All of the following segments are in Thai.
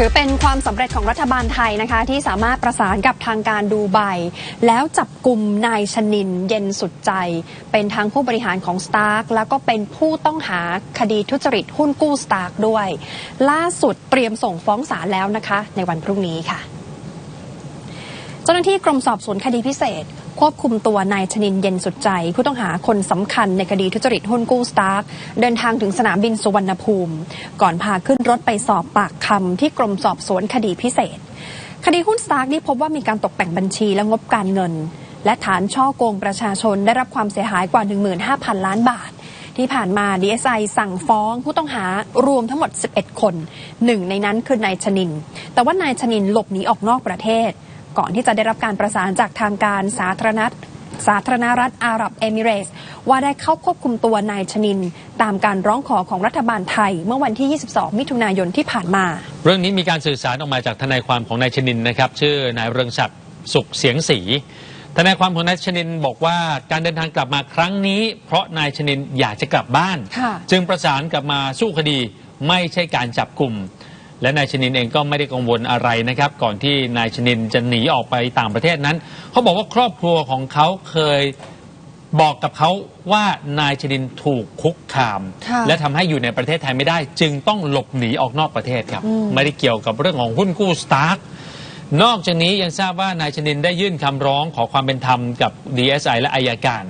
ถือเป็นความสำเร็จของรัฐบาลไทยนะคะ ที่สามารถประสานกับทางการดูไบแล้วจับกลุ่มนายชนินเย็นสุดใจ เป็นทั้งผู้บริหารของสตาร์กแล้วก็เป็นผู้ต้องหาคดีทุจริตหุ้นกู้สตาร์กด้วย ล่าสุดเตรียมส่งฟ้องศาลแล้วนะคะ ในวันพรุ่งนี้ค่ะ เจ้าหน้าที่กรมสอบสวนคดีพิเศษ ควบคุมตัวนายชนินเย็นสุดใจ ผู้ต้องหาคนสำคัญในคดีทุจริตหุ้นกู้สตาร์กเดินทางถึงสนามบินสุวรรณภูมิ ก่อนพาขึ้นรถไปสอบปากคำที่กรมสอบสวนคดีพิเศษ คดีหุ้นสตาร์กนี่พบว่ามีการตกแต่งบัญชีและงบการเงิน และฐานช่อโกงประชาชนได้รับความเสียหายกว่า 15,000 ล้านบาทที่ผ่านมา DSI สั่งฟ้องผู้ต้องหารวมทั้งหมด 11 คน หนึ่งในนั้นคือนายชนิน แต่ว่านายชนินหลบหนีออกนอกประเทศ ก่อนที่จะได้รับการประสานจากทางการสาธารณรัฐสาธารณรัฐอาหรับเอมิเรตส์ว่าได้เข้าควบคุมตัวนายชนิน ตามการร้องขอของรัฐบาลไทย เมื่อวันที่ 22 มิถุนายนที่ผ่านมา เรื่องนี้มีการสื่อสารออกมาจากทนายความของนายชนินนะครับชื่อนายเรืองศักดิ์สุขเสียงศรีทนายความของนายชนินบอกว่าการเดินทางกลับมาครั้งนี้ เพราะนายชนินอยากจะกลับบ้านค่ะจึงประสานกลับมาสู้คดีไม่ใช่การจับกลุ่ม และนายชนินเองก็ไม่ได้กังวลอะไรนะครับ ก่อนที่นายชนินจะหนีออกไปต่างประเทศนั้น เขาบอกว่าครอบครัวของเขาเคยบอกกับเขาว่านายชนินถูกคุกคาม ค่ะ และทำให้อยู่ในประเทศไทยไม่ได้ จึงต้องหลบหนีออกนอกประเทศครับอืมไม่ได้เกี่ยวกับเรื่องของหุ้นกู้สตาร์กนอกจากนี้ยังทราบว่านายชนินได้ยื่นคำร้องขอความเป็นธรรมกับ DSI และอายการ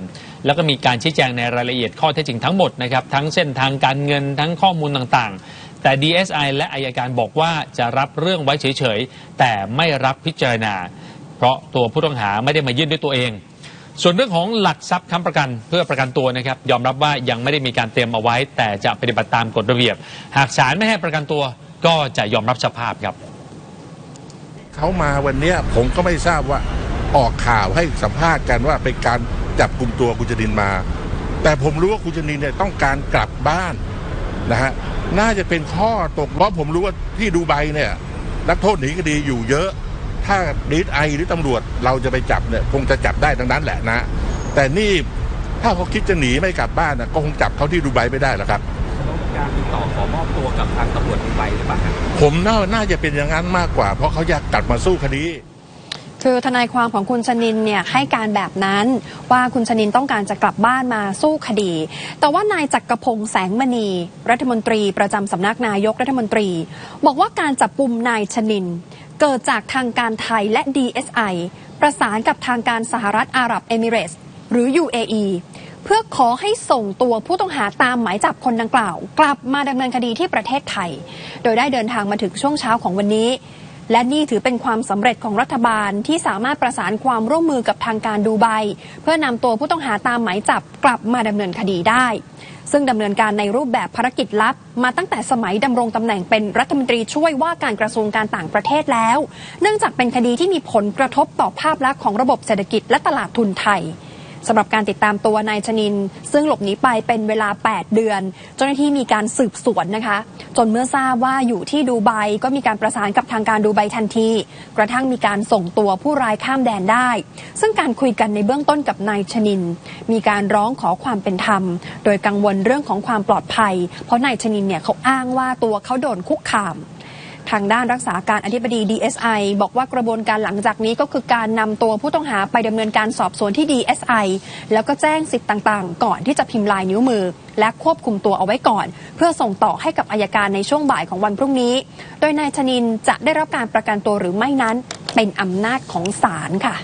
แล้วก็มีการชี้แจงในรายละเอียดข้อเท็จจริงทั้งหมดนะครับ ทั้งเส้นทางการเงินทั้งข้อมูลต่างๆ แต่ DSI และอายการบอกว่าจะรับเรื่องไว้เฉยๆ แต่ไม่รับพิจารณา เพราะตัวผู้ต้องหาไม่ได้มายื่นด้วยตัวเอง ส่วนเรื่องของหลักทรัพย์ค้ำประกันเพื่อประกันตัวนะครับ ยอมรับว่ายังไม่ได้มีการเตรียมเอาไว้ แต่จะปฏิบัติตามกฎระเบียบ หากศาลไม่ให้ประกันตัว ก็จะยอมรับสภาพครับเขามาวันนี้ผมก็ไม่ทราบว่าออกข่าวให้สัมภาษณ์กันว่าเป็นการจับกลุ่มตัวคุณจนินมา แต่ผมรู้ว่าคุณจนินเนี่ยต้องการกลับบ้านนะฮะ น่าจะเป็นข้อตกเพราะผมรู้ว่าที่ดูไบเนี่ยนักโทษหนีคดีอยู่เยอะ ถ้าดีไอหรือตำรวจเราจะไปจับเนี่ยคงจะจับได้ทั้งนั้นแหละนะ แต่นี่ถ้าเขาคิดจะหนีไม่กลับบ้านนะก็คงจับเขาที่ดูไบไม่ได้หรอกครับต้องการติดต่อขอมอบตัวกับทางตำรวจดูไบหรือเปล่าครับผมน่าน่าจะเป็นอย่างนั้นมากกว่า เพราะเขาอยากกลับมาสู้คดี คือทนายความของคุณชนินเนี่ยให้การแบบนั้นว่าคุณชนินต้องการจะกลับบ้านมาสู้คดี แต่ว่านายจักรพงษ์แสงมณี รัฐมนตรีประจำสำนักนายกรัฐมนตรี บอกว่าการจับปุ่มนายชนิน เกิดจากทางการไทยและ DSI ประสานกับทางการสหรัฐอาหรับเอมิเรส หรือ UAE เพื่อขอให้ส่งตัวผู้ต้องหาตามหมายจับคนดังกล่าว กลับมาดำเนินคดีที่ประเทศไทย โดยได้เดินทางมาถึงช่วงเช้าของวันนี้ และนี่ถือเป็นความสำเร็จของรัฐบาลที่สามารถประสานความร่วมมือกับทางการดูไบ เพื่อนำตัวผู้ต้องหาตามหมายจับกลับมาดำเนินคดีได้ ซึ่งดำเนินการในรูปแบบภารกิจลับ มาตั้งแต่สมัยดำรงตำแหน่งเป็นรัฐมนตรีช่วยว่าการกระทรวงการต่างประเทศแล้ว เนื่องจากเป็นคดีที่มีผลกระทบต่อภาพลักษณ์ของระบบเศรษฐกิจและตลาดทุนไทย สำหรับการติดตามตัวนายชนิน ซึ่งหลบหนีไปเป็นเวลา 8 เดือน เจ้าหน้าที่มีการสืบสวนนะคะ จนเมื่อทราบว่าอยู่ที่ดูไบก็มีการประสานกับทางการดูไบทันที กระทั่งมีการส่งตัวผู้ร้ายข้ามแดนได้ ซึ่งการคุยกันในเบื้องต้นกับนายชนิน มีการร้องขอความเป็นธรรม โดยกังวลเรื่องของความปลอดภัย เพราะนายชนินเนี่ยเขาอ้างว่าตัวเขาโดนคุกคาม ทางด้านรักษาการอธิบดี DSI บอกว่ากระบวนการหลังจากนี้ก็คือการนำตัวผู้ต้องหาไปดำเนินการสอบสวนที่ DSI แล้วก็แจ้งสิทธิ์ต่างๆ ก่อนที่จะพิมพ์ลายนิ้วมือ และควบคุมตัวเอาไว้ก่อน เพื่อส่งต่อให้กับอายการในช่วงบ่ายของวันพรุ่งนี้ โดยนายชนินจะได้รับการประกันตัวหรือไม่นั้น เป็นอำนาจของศาลค่ะ